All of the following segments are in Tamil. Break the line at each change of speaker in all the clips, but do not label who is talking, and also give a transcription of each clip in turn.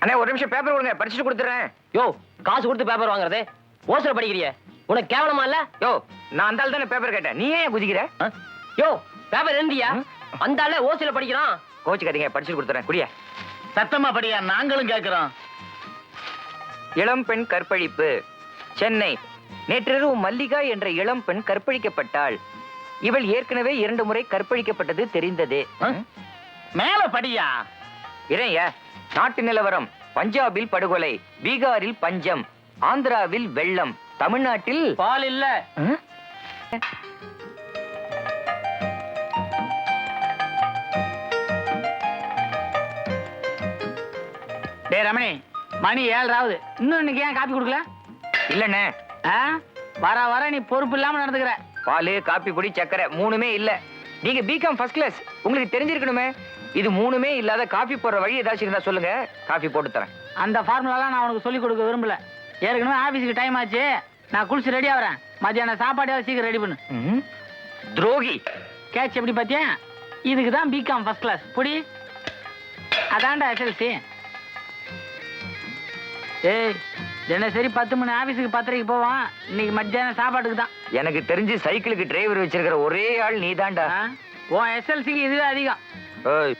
அண்ணே ஒரு நிமிஷம் பேப்பர் கொடுங்க படிச்சுட்டு கொடுத்துறேன்.
யோ காசு கொடுத்து பேப்பர் வாங்குறது? ஓசல படிக்கிறிய? உனக்கு கேவலமா இல்ல?
யோ நான் அந்த ஆள் தானே பேப்பர் கேட்டேன். நீ ஏன் குதிக்கிற?
யோ பேப்பர் எழுந்தியா அந்த ஆளு ஓசல படிக்கிறான்.
கோச்சுக்காதீங்க படிச்சுட்டு கொடுத்துறேன். குடியா.
சத்தமா படியா நாங்களும் கேக்குறோம்
இளம் பெண் கற்பழிப்பு. சென்னை. நேற்றிரவு மல்லிகா என்ற இளம் பெண் கற்பழிக்கப்பட்டாள். இவள் ஏற்கனவே இரண்டு முறை கற்பழிக்கப்பட்டது தெரிந்ததே?
மேல படியா?
இறையா. நாட்டு நிலவரம் பஞ்சாபில் படுகொலை பீகாரில் பஞ்சம் ஆந்திராவில் வெள்ளம் தமிழ்நாட்டில்
பால் இல்ல?
டேய் ரமணி மணி ஏழராவது இன்னும் இன்னைக்கு ஏன் காப்பி கொடுக்கல?
இல்லண்ணே?
வர வர நீ பொறுப்பு இல்லாம நடந்துக்கிற.
பால் காப்பி பொடி சக்கரை மூணுமே இல்ல. நீங்க பிகாம் ஃபர்ஸ்ட் கிளாஸ் உங்களுக்கு தெரிஞ்சிருக்கணுமே? இது மூணுமே இல்லாத காபி போடுற வழி ஏதாச்சும் இருந்தா சொல்லுங்க. காபி போட்டு தரேன்.
அந்த ஃபார்முலாலாம் நான் உனக்கு சொல்லி கொடுக்க விரும்பல. ஏற்கனவே ஆபீஸுக்கு டைம் ஆச்சு. நான் குளிச்சு ரெடி ஆகிறேன் மத்தியானம் சாப்பாடையாவது சீக்கிரம் ரெடி பண்ணு.
துரோகி.
கேட்ச் எப்படி பார்த்தியா இதுக்கு தான் பிகாம் ஃபர்ஸ்ட் கிளாஸ் புடி. அதான்டா எஸ்எல்சி ஏய் தினசரி பத்து மணி ஆபீஸுக்கு பத்தரைக்கு போவான். இன்னைக்கு மத்தியானம் சாப்பாட்டுக்கு தான்.
எனக்கு தெரிஞ்சு சைக்கிளுக்கு டிரைவர் வச்சிருக்கிற ஒரே ஆள் நீதான்டா.
ஆ? உன் எஸ்எல்சிக்கு இதுவே அதிகம்.
ஏய்.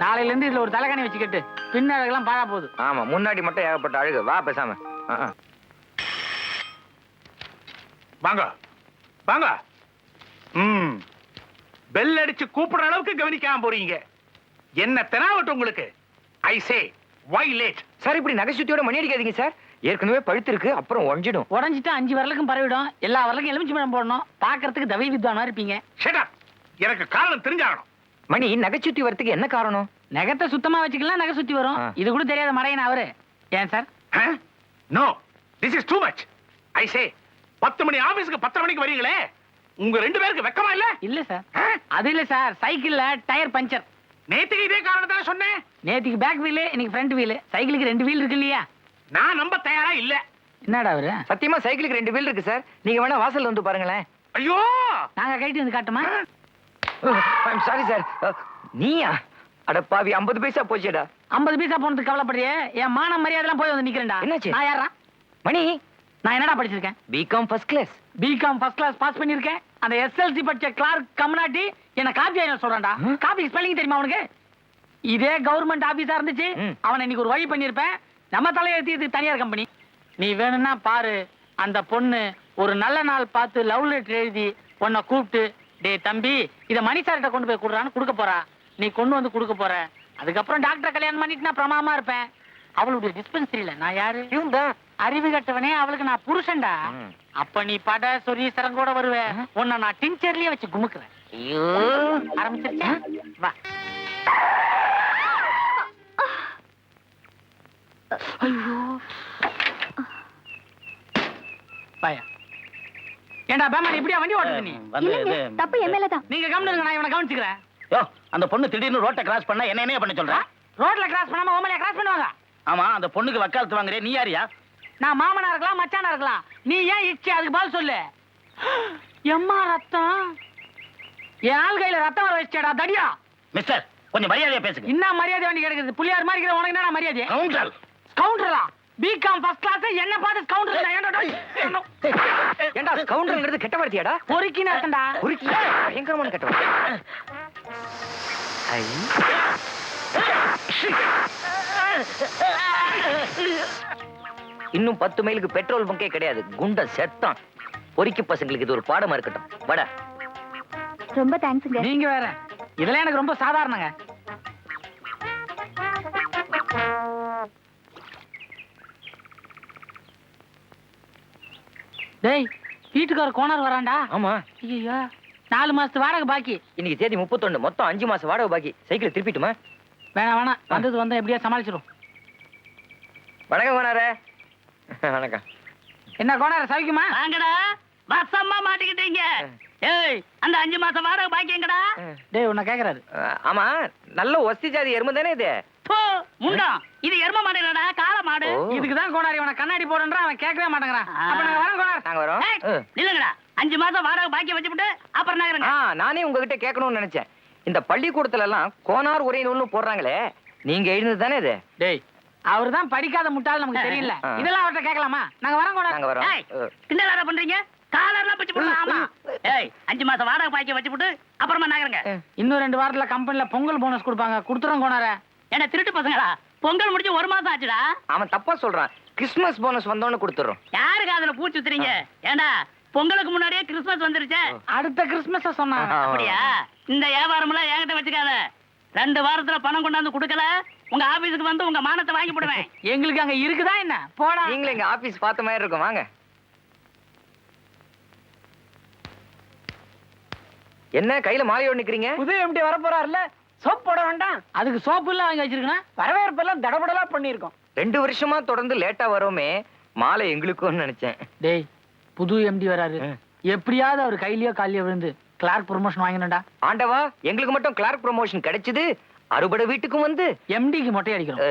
நாளையில இருந்து இதுல ஒரு தலைகாணி வச்சுக்கிட்டு பின்னழகெல்லாம் பாழா போகுது.
ஆமா முன்னாடி மட்டும் ஏகப்பட்ட அழகு. வா பேசாம.
வாங்க. வாங்க. ம். பெல் அடிச்சு கூப்பிடுற அளவுக்கு கவனிக்காம போறீங்க. என்ன தெனாவட்டும் உங்களுக்கு? ஐ சே வை லேட்
சார் இப்படி நகைச்சுத்தியோட மணி அடிக்காதீங்க சார் ஏற்கனவே பழுத்து இருக்கு அப்புறம் உடஞ்சிடும்.
உடஞ்சிட்டு அஞ்சு வரலுக்கும் பரவிடும். எல்லா வரலுக்கும் எலுமிச்சி பழம் போடணும். பாக்குறதுக்கு தவி வித்வானா இருப்பீங்க.
ஷட் எனக்கு காரணம் தெரிஞ்சாகணும்.
மணி நகைச்சுத்தி வரத்துக்கு என்ன காரணம்?
நகத்தை சுத்தமா வச்சுக்கலாம் நகை சுத்தி வரும். இது கூட தெரியாத மடையன் அவரு? ஏன் sir
no this is too much I say பத்து மணி ஆபீஸ்க்கு பத்தரை மணிக்கு வரீங்களே? உங்க ரெண்டு பேருக்கு வெக்கமா இல்ல?
இல்ல சார்? அது இல்ல சார். சைக்கிள்ல டயர் பஞ்சர்.
நேத்துக்கு இதே காரணத்தால சொன்னேன்?
நேத்திக்கு பேக் வீலு இன்னைக்கு ஃப்ரண்ட் வீலு சைக்கிளுக்கு ரெண்டு வீல் இருக்கு இல்லையா?
நான் நம்ப தயாரா இல்ல.
என்னடா அவரு?
சத்தியமா சைக்கிளுக்கு ரெண்டு வீல் இருக்கு சார். நீங்க வேணா வாசல்ல வந்து பாருங்களேன்.
ஐயோ!
நாங்க கைட்டு வந்து காட்டுமா?
சாரி. சார் நீயா? அட பாவி ஐம்பது பைசா போச்சுடா.
ஐம்பது பைசா போனதுக்கு கவலைப்படுறியே? என் மான மரியாதைலாம் போய் வந்து நிக்கிறேன்டா.
என்னாச்சு?
நான் யாரா
மணி!
நான் என்னடா படிச்சிருக்கேன்?
BCom first class
BCom first class pass பண்ணிருக்கேன் அந்த எஸ்எல்சி படிச்ச கிளார்க் கம்னாட்டி என்ன காப்பி ஆயிரம் சொல்றான்டா. காப்பி ஸ்பெல்லிங் தெரியுமா அவனுக்கு இதே கவர்மெண்ட் ஆபீஸா இருந்துச்சு. அவனை இன்னைக்கு ஒரு வழி பண்ணிருப்பேன் நம்ம தலையெழுத்தி இது தனியார் கம்பெனி நீ வேணும்னா பாரு அந்த பொண்ணு ஒரு நல்ல நாள் பார்த்து லவ் லெட்டர் எழுதி உன்னை கூப்பிட்டு டேய் தம்பி இத மணி சார்கிட்ட கொண்டு போய் கொடுறான்னு கொடுக்க போறா. நீ கொண்டு வந்து கொடுக்க போற. அதுக்கப்புறம் டாக்டர் கல்யாணம் பண்ணிட்டு நான் பிரமாமா இருப்பேன். அவளுடைய டிஸ்பென்சரியில நான் யாரு?
இவன்தான்.
அறிவு கட்டவனே அவளுக்கு நான் புருஷன்டா. அப்ப நீ பட சொரீசரம் கூட வருவ. உன்னை நான் டிஞ்சர்லயே வச்சு குமுக்குறேன்.
ஐயோ.
ஆரம்பிச்சிருச்சா? வா. பாயா ஏண்டா பேமா இப்படியா வண்டி ஓட்டுறது நீ?
வந்து
தப்பு என்
நீங்க கவனம் இருங்க நான் இவனை கவனிச்சுக்கிறேன்.
யோ அந்த பொண்ணு திடீர்னு ரோட்டை கிராஸ் பண்ணா என்ன என்ன பண்ண சொல்ற?
ரோட்ல கிராஸ் பண்ணாம ஓமலையா கிராஸ் பண்ணுவாங்க.
ஆமா அந்த பொண்ணுக்கு வக்காலத்து வாங்குறே நீ யாரியா?
நான் மாமனா இருக்கலாம் மச்சானா இருக்கலாம். நீ ஏன் இச்சி அதுக்கு பதில் சொல்லு. எம்மா ரத்தம்? என் ஆள் கையில ரத்தம் வர வச்சேடா தடியா.
மிஸ்டர் கொஞ்சம் மரியாதையா பேசுங்க.
என்ன மரியாதை வண்டி கிடக்குது புள்ளியார் மாதிரி இருக்கிற உனக்கு என்ன மரியாதை?
கவுண்டர்
கவுண்டரா பிகாம் ஃபர்ஸ்ட் கிளாஸ் என்ன பார்த்து கவுண்டர்
ஏண்டா கவுண்டர்ங்கிறது கெட்ட வார்த்தையாடா
பொறுக்கி நடத்தண்டா
உருக்கி பயங்கரமான கெட்ட வார்த்தை ஐ. இன்னும் பத்து மைலுக்கு பெட்ரோல் பங்கே கிடையாது. குண்ட செத்தான். பொறிக்கு பசங்களுக்கு இது ஒரு பாடமா இருக்கட்டும். வட.
ரொம்ப தேங்க்ஸுங்க
நீங்க வேற. இதெல்லாம் எனக்கு ரொம்ப சாதாரணங்க. டேய் வீட்டுக்கு ஒரு கோணர் வரான்டா
ஆமா.
ஐயோ நாலு மாசத்து வாடகை பாக்கி.
இன்னைக்கு தேதி முப்பத்தொன்னு. மொத்தம் அஞ்சு மாசம் வாடகை பாக்கி. சைக்கிள் திருப்பிட்டுமா?
வேணாம் வேணாம். வந்தது வந்தா எப்படியா சமாளிச்சிடும்
வணக்கம் கோனாரே வணக்கம்.
என்ன கோணர் சவிக்குமா?
வாங்கடா. வசமா மாட்டிக்கிட்டீங்க. ஏய் அந்த அஞ்சு மாசம் வாடகை பாக்கி எங்கடா
டேய் உன்னை கேக்குறாரு.
ஆமா நல்ல ஒஸ்தி ஜாதி எருமை தானே இது?
போ
முண்டம் இது எரும மாடு இல்லடா காளை மாடு.
இதுக்கு தான் கோனார் இவனை கண்ணாடி போடுன்றான் அவன் கேட்கவே மாட்டேங்கிறான். அப்ப நாங்க வரோம் கோனார்
நாங்க வரோம்.
நில்லுங்கடா. அஞ்சு மாசம் வாடகை பாக்கி வச்சுவிட்டு அப்புறம் நகருங்க
ஆ நானே உங்ககிட்ட கேட்கணும்னு நினைச்சேன். இந்த பள்ளிக்கூடத்துல எல்லாம் கோனார் உரை நூல்னு போடுறாங்களே நீங்க எழுந்தது தானே இது?
டேய் அவர் தான் படிக்காத முட்டாள் நமக்கு தெரியல. இதெல்லாம் அவர்ட்ட கேட்கலாமா? நாங்க வரோம் கோனார்
நாங்க வரோம்.
கிண்டலாடா பண்றீங்க? காலர்லாம் பிச்சு போடலாம் ஆமா. ஏய் அஞ்சு மாசம் வாடகை பாக்கி வச்சுவிட்டு அப்புறமா நகருங்க
இன்னும் ரெண்டு வாரத்துல கம்பெனில பொங்கல் போனஸ் கொடுப்பாங்க. கொடுத்துறோம் கோனார.
என்ன திருட்டு பசங்களா? பொங்கல் முடிஞ்சு ஒரு மாசம் ஆச்சுடா.
அவன் தப்பா சொல்றான். கிறிஸ்மஸ் போனஸ் வந்தோன்னு கொடுத்துறோம்.
யாருக்கு அதுல பூச்சி சுத்துறீங்க? ஏண்டா பொங்கலுக்கு முன்னாடியே கிறிஸ்மஸ் வந்துருச்சே.
அடுத்த கிறிஸ்மஸ் சொன்னாங்க.
அப்படியா? இந்த வியாபாரம் எல்லாம் என்கிட்ட வச்சுக்காத. ரெண்டு வாரத்துல பணம் கொண்டாந்து கொடுக்கல? உங்க ஆபீஸுக்கு வந்து உங்க மானத்தை வாங்கி போடுவேன்.
எங்களுக்கு அங்க இருக்குதா என்ன? போடா.
நீங்களும் எங்க ஆபீஸ் பார்த்த மாதிரி இருக்கும். வாங்க. என்ன கையில மாலையோடு நிக்கிறீங்க
புது எம்டி வர போறாருல சோப் போட வேண்டாம். அதுக்கு சோப்பு எல்லாம் வாங்கி வச்சிருக்கேன்? வரவேற்பெல்லாம் தடபடலா பண்ணிருக்கோம்
ரெண்டு வருஷமா தொடர்ந்து லேட்டா வரோமே மாலை எங்களுக்கும் நினைச்சேன்.
டேய் புது எம்டி வராரு. எப்படியாவது அவர் கையிலயோ காலிலயோ விழுந்து கிளார்க் ப்ரொமோஷன் வாங்கினடா
ஆண்டவா எங்களுக்கு மட்டும் கிளார்க் ப்ரமோஷன் கிடைச்சது அறுபடை வீட்டுக்கும் வந்து
எம்டிக்கு மொட்டை அடிக்கிறோம்.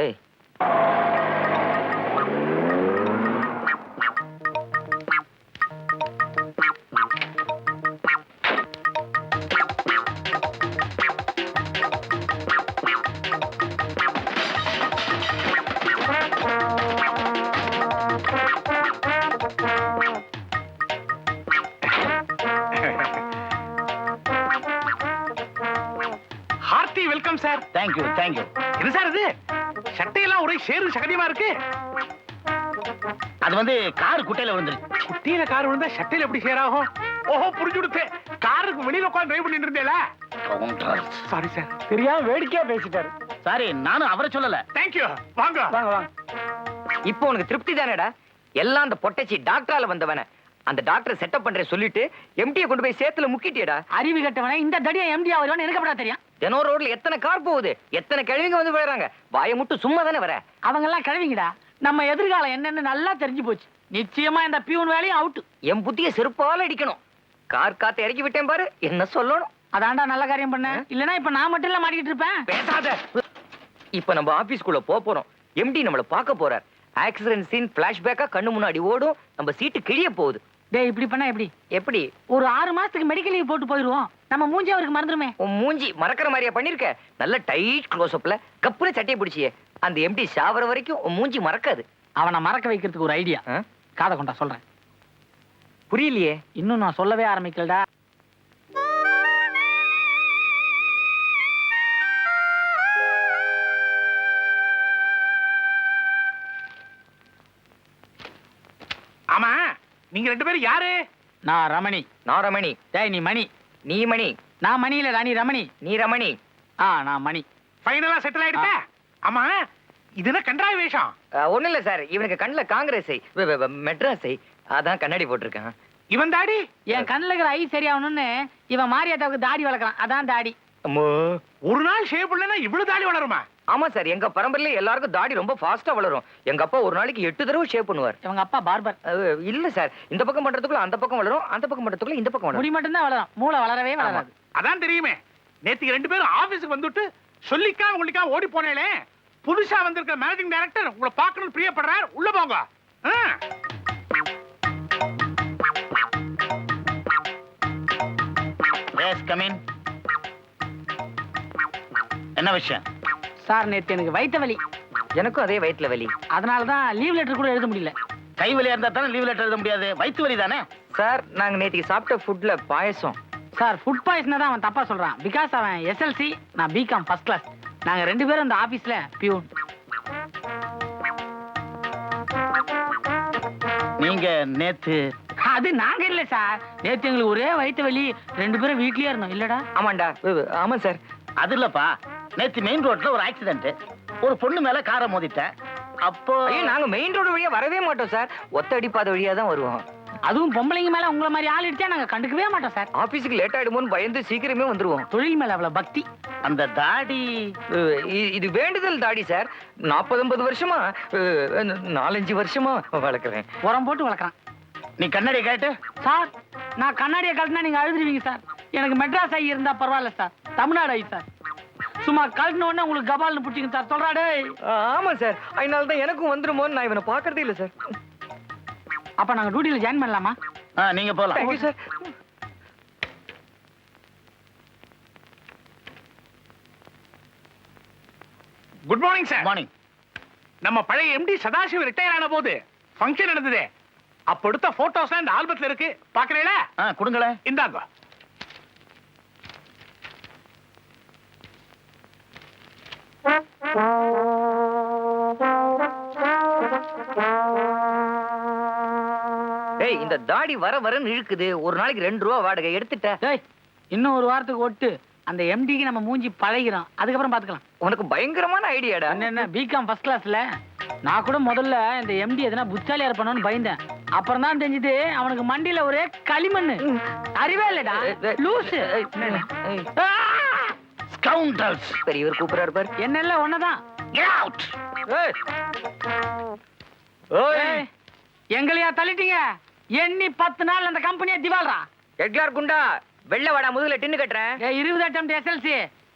Welcome sir.
Thank you thank you
என்ன சார் இது? சட்டையெல்லாம் ஒரே சேரு சகதியமா இருக்கு?
அது வந்து கார் குட்டையில விழுந்துருச்சு.
குட்டியில கார் விழுந்தா சட்டையில எப்படி சேராகும் ஓஹோ புரிஞ்சு கொடுத்து. காருக்கு வெளியில உட்காந்து டிரைவ் பண்ணிட்டு இருந்தேல? சாரி சார்
தெரியாம வேடிக்கையா பேசிட்டாரு.
சாரி நானும் அவரை சொல்லல.
தேங்க்யூ வாங்க.
வாங்க வாங்க.
இப்போ உனக்கு திருப்தி தானேடா? எல்லாம் அந்த பொட்டச்சி டாக்டரால வந்தவன. அந்த டாக்டர் செட்டப் பண்றேன் சொல்லிட்டு எம்டியை கொண்டு போய் சேத்துல முக்கிட்டியடா?
அறிவு கட்டவனே இந்த தடியா எம்டி ஆவருவான்னு எனக்கு எப்படா தெரியும்?
தினம் ரோட்ல எத்தனை கார் போகுது? எத்தனை கிழவிங்க வந்து விழுறாங்க வாயை மட்டும் சும்மா தானே வர?
அவங்க எல்லாம் கிழவிங்கடா. நம்ம எதிர்காலம் என்னன்னு நல்லா தெரிஞ்சு போச்சு. நிச்சயமா இந்த பியூன் வேலையும் அவுட்
என் புத்திய செருப்பால அடிக்கணும். கார் காத்த இறக்கி விட்டேன் பாரு என்ன சொல்லணும்?
அதான்டா நல்ல காரியம் பண்ண. இல்லனா இப்ப நான் மட்டும் இல்ல மாட்டிக்கிட்டு இருப்பேன்.
பேசாத. இப்ப நம்ம ஆபீஸ்க்குள்ள போக போறோம். எம்டி நம்மள பார்க்க போறார். ஆக்சிடென்ட் சீன் பிளாஷ்பேக்கா கண்ணு முன்னாடி ஓடும். நம்ம சீட்டு கிழிய போகுது.
டேய் இப்படி பண்ணா எப்படி?
எப்படி?
ஒரு ஆறு மாசத்துக்கு மெடிக்கல் லீவ் போட்டு போயிருவோம். நம்ம மூஞ்சி அவருக்கு மறந்துருமே.
உன் மூஞ்சி மறக்கிற மாதிரியா பண்ணிருக்க? நல்ல டைட் க்ளோஸ் அப்ல கப்புனு சட்டையை பிடிச்சியே. அந்த எம்டி சாவர வரைக்கும் உன் மூஞ்சி மறக்காது.
அவனை மறக்க வைக்கிறதுக்கு ஒரு ஐடியா? காதை கொண்டா சொல்றேன்.
புரியலையே.
இன்னும் நான் சொல்லவே ஆரம்பிக்கலடா.
ரெண்டு பேரும் யாரு?
நான் ரமணி.
நான் ரமணி.
டேய் நீ மணி.
நீ மணி.
நான் மணி இல்லடா நீ ரமணி.
நீ ரமணி.
ஆ நான் மணி.
ஃபைனலா செட்டில் ஆயிடுச்சா? ஆமா இது என்ன கன்றாய் வேஷம்?
அஹ், ஒண்ணும் இல்ல சார். இவனுக்கு கண்ணுல காங்கிரஸை மெட்ராஸை அதான் கண்ணாடி போட்டிருக்கான்.
இவன் தாடி?
என் கண்ணுல இருக்கிற ஐ சரியாகணும்னு இவன் மாரியாத்தாவுக்கு தாடி வளர்க்குறான். அதான் தாடி.
அம்மோ.
ஒரு நாள் ஷேவ் பண்ணலன்னா இவ்வளவு தாடி வளருமா?
ஆமா சார் எங்க பரம்பரையில எல்லாருக்கும் தாடி ரொம்ப ஃபாஸ்டா வளரும். எங்க அப்பா ஒரு நாளைக்கு எட்டு தடவை ஷேவ் பண்ணுவார்.
இவங்க அப்பா பார்பர்
அஹ், இல்ல சார் இந்த பக்கம் பண்றதுக்குள்ள அந்த பக்கம் வளரும் அந்த பக்கம் பண்றதுக்குள்ள இந்த பக்கம்
முடி
வளரும்
மட்டும்தான் வளரும். மூளை வளரவே வளராது.
அதான் தெரியுமே. நேத்துக்கு ரெண்டு பேரும் ஆபீஸுக்கு வந்துட்டு சொல்லிக்காம உங்களுக்காம ஓடி போனேலே புதுசா வந்திருக்கிற மேனேஜிங் டைரக்டர் உங்களை பார்க்கணும்னு பிரியப்படுறார். உள்ள போங்க. ஆ.
எஸ் கமின் என்ன விஷயம்?
சார் நேத்து எனக்கு வயித்த வலி.
எனக்கும் அதே வயிற்றுல வலி.
அதனால தான் லீவ் லெட்டர் கூட எழுத முடியல.
கை வலியா இருந்தா தானே லீவ் லெட்டர் எழுத முடியாது? வயிற்று வலி தானே?
சார் நாங்க நேத்திக்கு சாப்பிட்ட ஃபுட்ல பாயசம்.
சார் ஃபுட் பாய்சன் தான் அவன் தப்பா சொல்றான். பிகாஸ் அவன் எஸ்எல்சி நான் பிகாம் ஃபர்ஸ்ட் கிளாஸ் நாங்க ரெண்டு பேரும் இந்த ஆபீஸ்ல பியூன்
நீங்க நேத்து
அது நாங்க இல்ல சார் நேத்து எங்களுக்கு ஒரே வயித்த வலி ரெண்டு பேரும் வீட்லயே இருந்தோம். இல்லடா.
ஆமாண்டா. ஆமா சார்
அது இல்லப்பா. நேத்து மெயின் ரோட்ல ஒரு ஆக்சிடென்ட் ஒரு பொண்ணு மேல காரை மோதிட்டேன் அப்போ
நாங்க மெயின் ரோடு வழியா வரவே மாட்டோம் சார் ஒத்த அடிப்பாத வழியா தான் வருவோம்.
அதுவும் பொம்பளைங்க மேல உங்களை மாதிரி ஆள் இடிச்சா நாங்க கண்டுக்கவே மாட்டோம் சார்
ஆபீஸுக்கு லேட் ஆயிடுமோன்னு பயந்து சீக்கிரமே வந்துருவோம்.
தொழில் மேல அவ்வளவு பக்தி.
அந்த தாடி.
இது வேண்டுதல் தாடி சார் நாற்பது ஐம்பது வருஷமா நாலஞ்சு வருஷமா வளர்க்குறேன்.
உரம் போட்டு வளர்க்குறான்.
நீ கண்ணாடி கேட்டு.
சார் நான் கண்ணாடியை கட்டினா நீங்க அழுதுருவீங்க சார் எனக்கு மெட்ராஸ் ஐ இருந்தா பரவாயில்ல சார் தமிழ்நாடு ஐ சார் சும்மா கழட்டின உடனே உங்களுக்கு கபால்னு பிடிச்சிங்க சார். சொல்றா டேய்.
ஆமா சார். அதனால தான் எனக்கும் வந்துருமோன்னு நான் இவனை பார்க்கறதே இல்ல சார்.
அப்ப நாங்க டியூட்டில ஜாயின் பண்ணலாமா?
நீங்க போலாம்.
Sir
good morning sir
morning
நம்ம பழைய எம்டி சதாசிவம் ரிட்டையர் ஆன போது ஃபங்க்ஷன் நடந்ததே. அப்ப எடுத்த போட்டோஸ் இந்த ஆல்பத்துல இருக்கு. பாக்குறீங்களா
கொடுங்களேன்.
இந்தாங்க.
டேய் இந்த தாடி வர வரன்னு இழுக்குது. ஒரு நாளைக்கு ரெண்டு ரூபா வாடகை. எடுத்துட்ட.
டேய் இன்னும் ஒரு வாரத்துக்கு ஒட்டு. அந்த எம்டிக்கு நம்ம மூஞ்சி பழகிறோம் அதுக்கப்புறம் பாத்துக்கலாம்.
உனக்கு பயங்கரமான ஐடியாடா.
என்ன பிகாம் ஃபர்ஸ்ட் கிளாஸ்ல நான் கூட முதல்ல இந்த எம்டி எதனா புத்தாலியா இருப்பானோன்னு பயந்தேன். அப்புறம் தான் தெரிஞ்சது அவனுக்கு மண்டியில ஒரே களிமண்ணு. அறிவே இல்லடா. லூசு!
ஸ்கவுண்டல்ஸ்
பெரியவர் கூப்பிடுறாரு பாரு.
என்னல்ல ஒன்னதான்
கெட் அவுட்
ஏய்.
ஏய், எங்களையா தள்ளிட்டீங்க? எண்ணி பத்து நாள் அந்த கம்பெனியை திவால்ரா
எட்லார் குண்டா வெள்ளை வாடா முதுகுல டின்னு கட்டுறேன்.
ஏய், இருபது அட்டம் எஸ்எல்சி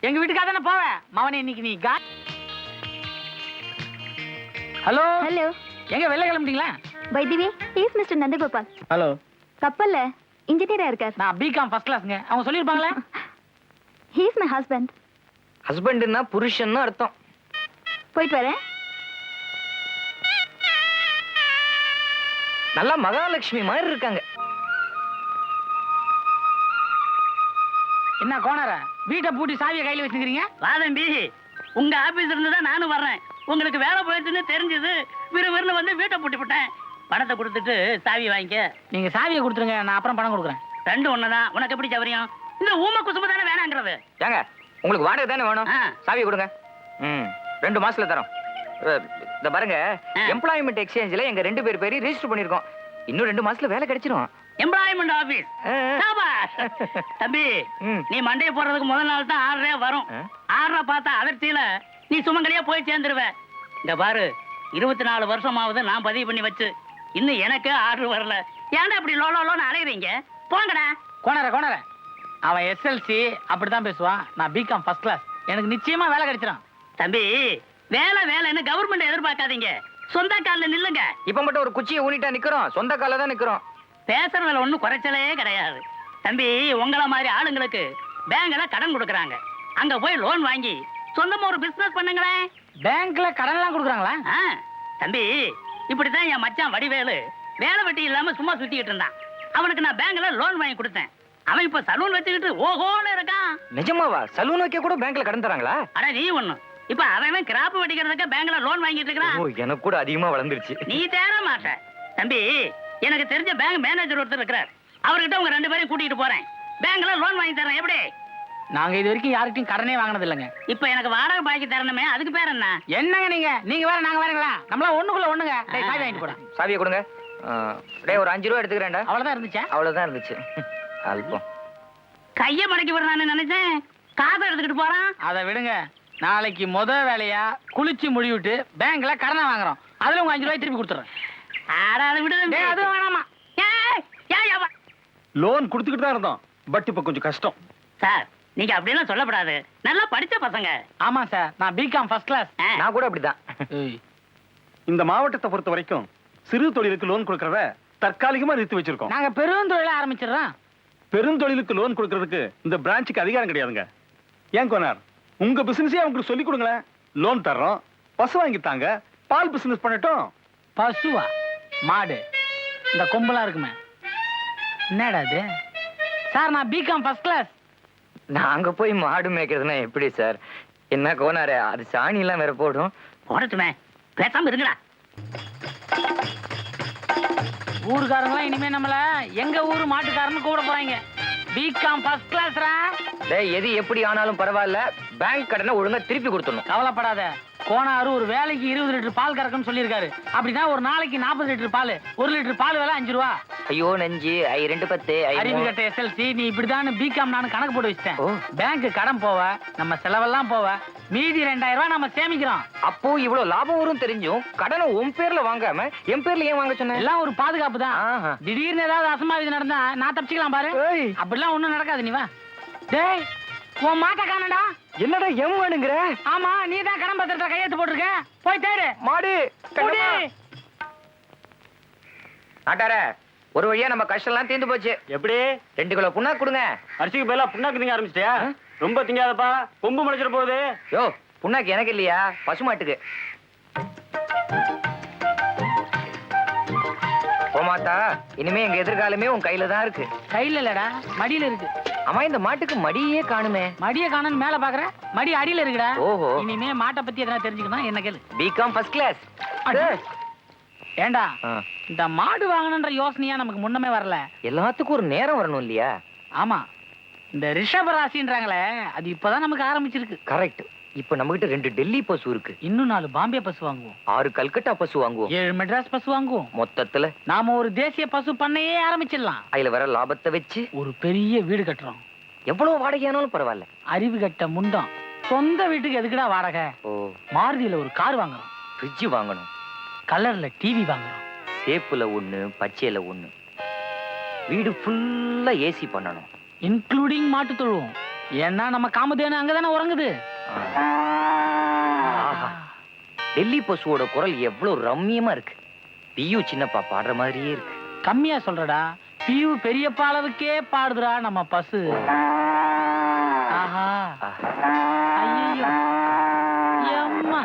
எங்க வீட்டுக்காக தானே போவேன் மவனே இன்னைக்கு நீ கா ஹலோ?
ஹலோ.
எங்க வெளில கிளம்பிட்டீங்களா?
By the way is mister Nandagopal.
Hello.
கப்பல்ல இன்ஜினியரா இருக்கார்.
நான் பிகாம் ஃபர்ஸ்ட் கிளாஸ்ங்க அவங்க சொல்லிருப்பாங்களே
ஹீ இஸ் மை ஹஸ்பண்ட்
ஹஸ்பண்ட்னா புருஷன்னு அர்த்தம்.
போயிட்டு வரேன்
நல்லா மகாலட்சுமி மாதிரி இருக்காங்க.
என்ன கோணர? வீட்டை பூட்டி சாவியை கையில வச்சுக்கிறீங்க?
வாதம்பி உங்க ஆபீஸ்ல இருந்து தான் நானும் வர்றேன். உங்களுக்கு வேலை போயிடுச்சுன்னு தெரிஞ்சது விறுவிறுன்னு வந்து வீட்டை பூட்டி விட்டேன். பணத்தை கொடுத்துட்டு சாவி வாங்கிக்க.
நீங்க சாவியை கொடுத்துருங்க நான் அப்புறம் பணம் கொடுக்குறேன்.
ரெண்டு ஒண்ணுதான். உனக்கு எப்படி சௌரியம் இந்த ஊம குசும்பு தானே வேணாங்கிறது.
ஏங்க உங்களுக்கு வாடகை தானே வேணும். சாவி கொடுங்க. ம் ரெண்டு மாசத்துல தரோம். இந்த பாருங்க. எம்ப்ளாய்மெண்ட் எக்ஸ்சேஞ்சில் எங்க ரெண்டு பேர் பேரையும் ரெஜிஸ்டர் பண்ணிருக்கோம். இன்னும் ரெண்டு மாசத்துல வேலை கிடைச்சிரும்.
Employment office. தம்பி. நீ மண்டையை போடுறதுக்கு முதல் நாள் தான் ஆறரை வரும்? ஆறரை பார்த்தா அதிர்ச்சியில நீ சுமங்கலியா போய் சேர்ந்துருவ. இந்த பாரு இருபத்தி நாலு வருஷமாவது நான் பதிவு பண்ணி வச்சு இன்னும் எனக்கு ஆர்டர் வரல. ஏன்டா இப்படி லோ லோ லோன்னு அலையுறீங்க? போங்கடா.
கோணர கோணர. அவன் எஸ்எல்சி அப்படிதான் பேசுவான். நான் பிகாம் ஃபர்ஸ்ட் கிளாஸ் எனக்கு நிச்சயமா வேலை கிடைச்சிடும்
தம்பி வேலை வேலைன்னு கவர்மெண்ட் எதிர்பார்க்காதீங்க. சொந்த காலில் நில்லுங்க.
இப்ப மட்டும் ஒரு குச்சியை ஊனிட்டா நிக்கிறோம். சொந்த கால தான் நிக்கிறோம்.
பேசுறதுல ஒண்ணும் குறைச்சலே கிடையாது. தம்பி உங்கள மாதிரி ஆளுங்களுக்கு பேங்க்ல கடன் கொடுக்கறாங்க. அங்க போய் லோன் வாங்கி சொந்தமா ஒரு பிசினஸ் பண்ணுங்களேன்.
பேங்க்ல கடன் எல்லாம் கொடுக்குறாங்களா?
ஆ, தம்பி இப்படித்தான் என் மச்சான் வடிவேலு வேலை வெட்டி இல்லாம சும்மா சுத்திக்கிட்டு இருந்தான். அவனுக்கு நான் பேங்க்ல லோன் வாங்கி கொடுத்தேன். அவன் இப்ப சலூன் வச்சுக்கிட்டு ஓஹோன்னு இருக்கான்.
நிஜமாவா? சலூன் வைக்க கூட பேங்க்ல கடன் தராங்களா
அட நீ ஒண்ணு. இப்ப அவன் கிராப் வெட்டிக்கிறதுக்கு பேங்க்ல லோன் வாங்கிட்டு இருக்கிறான்?
ஓ எனக்கு கூட அதிகமா வளர்ந்துருச்சு.
நீ தேர மாட்ட. தம்பி எனக்கு தெரிஞ்ச பேங்க் மேனேஜர் ஒருத்தர் இருக்கிறார். அவர்கிட்ட உங்க ரெண்டு பேரையும் கூட்டிட்டு போறேன். பேங்க்ல லோன் வாங்கி தரேன். எப்படி?
நாங்க இது வரைக்கும் யார்கிட்டயும் கடனே வாங்கினது இல்லைங்க.
இப்ப எனக்கு வாடகை பாக்கி தரணுமே அதுக்கு பேர் என்ன?
என்னங்க நீங்க? நீங்க வேற நாங்க வேறங்களா? நம்மளா ஒண்ணுக்குள்ள ஒண்ணுங்க. டேய் சாவி வாங்கிட்டு போடா.
சாவியை கொடுங்க. டேய் ஒரு அஞ்சு ரூபா எடுத்துக்கிறேன்டா.
அவ்வளவுதான் இருந்துச்சா?
அவ்வளவுதான் இருந்துச்சு. அல்பம்.
கைய மடக்கி விடுறான்னு நினைச்சேன். காதை எடுத்துக்கிட்டு போறான்.
அதை விடுங்க. நாளைக்கு முத வேலையா குளிச்சு முடிவிட்டு பேங்க்ல கடனை வாங்குறோம். அதுல உங்க அஞ்சு ரூபாய் திருப்பி கொடுத்துறேன்.
ஆட அதை விடு தம்பி.
டேய் அதுவும் வேணாமா?
ஏய், ஏய், ஏய், வா-
லோன் கொடுத்துக்கிட்டு தான் இருந்தோம். பட் இப்ப கொஞ்சம் கஷ்டம்.
சார் நீங்க அப்படியெல்லாம் சொல்லப்படாது. நல்லா படிச்ச பசங்க.
ஆமா சார். நான் பிகாம் ஃபர்ஸ்ட் கிளாஸ்
நான் கூட அப்படிதான்.
இந்த மாவட்டத்தை பொறுத்த வரைக்கும் சிறு தொழிலுக்கு லோன் கொடுக்கறத தற்காலிகமா நிறுத்தி வச்சிருக்கோம்.
நாங்க பெருந்தொழில ஆரம்பிச்சிடுறோம்.
பெருந்தொழிலுக்கு லோன் கொடுக்கறதுக்கு இந்த பிரான்ச்சுக்கு அதிகாரம் கிடையாதுங்க. ஏன் கோனார்? உங்க பிசினஸே அவங்களுக்கு சொல்லி கொடுங்களேன். லோன் தர்றோம். பசு வாங்கி தாங்க. பால் பிசினஸ் பண்ணட்டும்.
பசுவா? மாடு. இந்த கொம்பெல்லாம் இருக்குமே. என்னடா இது? சார் நான் பிகாம் ஃபர்ஸ்ட் கிளாஸ்
நாங்க போய் மாடு மேய்க்கிறதுனா எப்படி சார்? என்ன கோனாரு அது சாணி எல்லாம் வேற போடும்.
போடட்டுமே. பேசாம இருங்கடா.
ஊருக்காரங்களாம் இனிமே நம்மள எங்க ஊரு மாட்டுக்காரன்னு கூட போறாங்க. பிகாம் ஃபர்ஸ்ட் கிளாஸ்ரா
டேய் எது எப்படி ஆனாலும் பரவாயில்ல. பேங்க் கடனை ஒழுங்கா திருப்பி கொடுத்துடணும்.
கவலைப்படாத. கோனாரு ஒரு வேலைக்கு இருபது லிட்டர் பால் கறக்குன்னு சொல்லியிருக்காரு. அப்படின்னா ஒரு நாளைக்கு நாற்பது லிட்டர் பால். ஒரு லிட்டர் பால் விலை அஞ்சு ரூபா.
ஐயோ நெஞ்சு. ஐ ரெண்டு பத்து
அறிவு. கட்ட எஸ்எல்சி நீ இப்படிதான் பிகாம் நான் கணக்கு போட்டு வச்சிட்டேன். பேங்க் கடன் போவ நம்ம செலவெல்லாம் போவ. மீதி ரெண்டாயிரம் ரூபாய் நம்ம சேமிக்கிறோம்.
அப்போ இவ்வளவு லாபம் வரும் தெரிஞ்சும் கடனை உன் பேர்ல வாங்காம என் பேர்ல ஏன் வாங்க சொன்ன?
எல்லாம் ஒரு பாதுகாப்பு தான். திடீர்னு ஏதாவது அசம்பாவிதம் நடந்தா நான் தப்பிச்சுக்கலாம் பாரு. அப்படிலாம் ஒண்ணும் நடக்காது நீ வா. டேய் உன் மாட்டை காணடா
என்னடா எம் வேணுங்கிற?
ஆமா நீ தான் கடன் பத்திரத்தை கையெழுத்து போட்டிருக்க? போய் தேடு.
மாடு
குடி.
நாட்டார ஒரு வழியா நம்ம கஷ்டம் எல்லாம் தீர்ந்து போச்சு.
எப்படி?
ரெண்டு கிலோ புண்ணா கொடுங்க.
அரிசிக்கு பதிலா புண்ணாக்கு திங்க ஆரம்பிச்சிட்டியா? ரொம்ப திங்காதப்பா கொம்பு முளைச்சிட போகுது.
யோ புண்ணாக்கு எனக்கு இல்லையா? பசுமாட்டுக்கு போமாத்தா இனிமே எங்க எதிர்காலமே உன் கையில தான் இருக்கு.
கையில இல்லடா மடியில இருக்கு.
அம்மா இந்த மாட்டுக்கு மடியே காணுமே.
மடிய காணன்னு மேல பாக்குற? மடி அடியில இருக்குடா.
ஓஹோ.
இனிமே மாட்டை பத்தி எதனா தெரிஞ்சுக்கணும் என்ன கேளு.
BCom first class.
ஏண்டா இந்த மாடு வாங்கணுன்ற யோசனையா நமக்கு முன்னமே வரல.
எல்லாத்துக்கும் ஒரு நேரம் வரணும் இல்லையா?
ஆமா. இந்த ரிஷப ராசின்றாங்களே அது இப்பதான் நமக்கு ஆரம்பிச்சிருக்கு.
கரெக்ட் இப்ப நம்ம கிட்ட ரெண்டு டெல்லி பசு இருக்கு.
இன்னும் நாலு பாம்பே பசு வாங்குவோம்.
ஆறு கல்கட்டா பசு வாங்குவோம்.
ஏழு மெட்ராஸ் பசு வாங்குவோம்.
மொத்தத்துல
நாம ஒரு தேசிய பசு பண்ணையே ஆரம்பிச்சிடலாம்.
அதுல வர லாபத்தை வச்சு
ஒரு பெரிய வீடு கட்டுறோம்.
எவ்வளவு வாடகையானாலும் பரவாயில்ல.
அறிவு கட்ட முண்டம். சொந்த வீட்டுக்கு எதுக்குடா வாடகை?
ஓ.
மாருதியில ஒரு கார் வாங்குறோம்.
ஃப்ரிட்ஜ் வாங்கணும்.
கலர்ல டிவி வாங்குறோம்.
சேப்புல ஒண்ணு பச்சையில ஒண்ணு. வீடு ஃபுல்லா ஏசி பண்ணணும்.
இன்க்ளூடிங் மாட்டு தொழுவோம். ஏன்னா நம்ம காமதேனு அங்கதானே உறங்குது.
ஆஹா. டெல்லி பசுவோட குரல் எவ்வளவு ரம்மியமா இருக்கு. பியு சின்னப்பா பாடுற மாதிரியே இருக்கு.
கம்மியா சொல்றடா. பியூ பெரியப்பா அளவுக்கே பாடுதுடா நம்ம பசு.
ஆஹா.
ஐயோ அம்மா